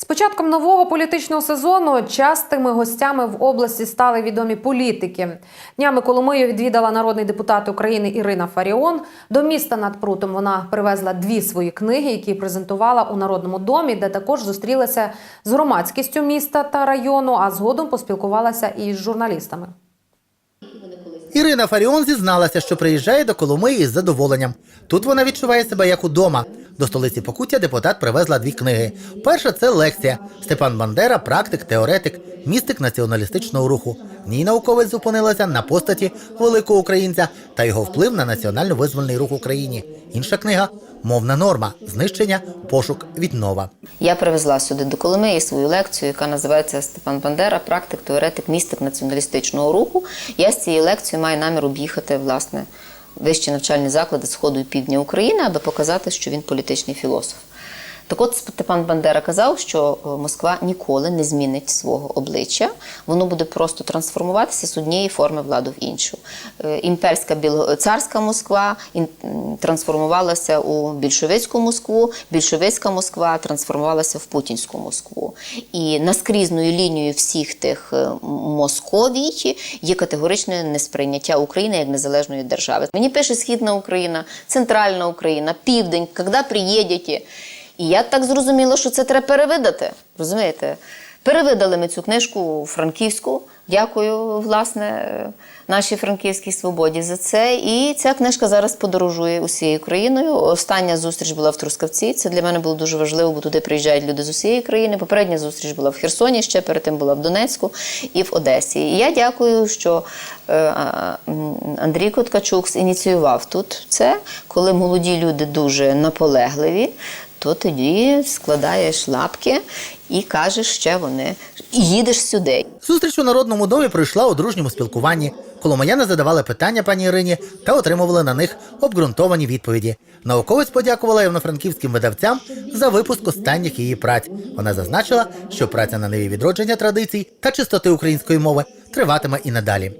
З початком нового політичного сезону частими гостями в області стали відомі політики. Днями Коломию відвідала народний депутат України Ірина Фаріон. До міста над прутом вона привезла дві свої книги, які презентувала у народному домі, де також зустрілася з громадськістю міста та району, а згодом поспілкувалася і з журналістами. Ірина Фаріон зізналася, що приїжджає до Коломиї із задоволенням. Тут вона відчуває себе як удома. До столиці Покуття депутат привезла дві книги. Перша це лекція Степан Бандера, практик, теоретик, містик націоналістичного руху. Ній науковець зупинилася на постаті великого українця та його вплив на національно-визвольний рух в Україні. Інша книга мовна норма, знищення, пошук, віднова. Я привезла сюди до Коломиї свою лекцію, яка називається Степан Бандера, практик, теоретик, містик націоналістичного руху. Я з цією лекцією маю намір об'їхати власне вищі навчальні заклади Сходу і Півдня України, аби показати, що він політичний філософ. Так от Степан Бандера казав, що е, Москва ніколи не змінить свого обличчя, воно буде просто трансформуватися з однієї форми влади в іншу. Е, Імперська біло- царська Москва трансформувалася у більшовицьку Москву, більшовицька Москва трансформувалася в путінську Москву. І наскрізною лінією всіх тих е, Московій є категоричне несприйняття України як незалежної держави. Мені пише Східна Україна, Центральна Україна, Південь, коли приїдете. І я так зрозуміла, що це треба перевидати. Розумієте? Перевидали ми цю книжку Франківську. Дякую, власне, нашій Франківській свободі за це. І ця книжка зараз подорожує усією країною. Остання зустріч була в Трускавці. Це для мене було дуже важливо, бо туди приїжджають люди з усієї країни. Попередня зустріч була в Херсоні, ще перед тим була в Донецьку і в Одесі. І я дякую, що е, Андрій Коткачук ініціював тут це, коли молоді люди дуже наполегливі то тоді складаєш лапки і кажеш, що вони і їдеш сюди. Зустріч у народному домі пройшла у дружньому спілкуванні. Коломияни задавали питання пані Ірині та отримували на них обґрунтовані відповіді. Науковець подякувала івано-франківським видавцям за випуск останніх її праць. Вона зазначила, що праця на ниві відродження традицій та чистоти української мови триватиме і надалі.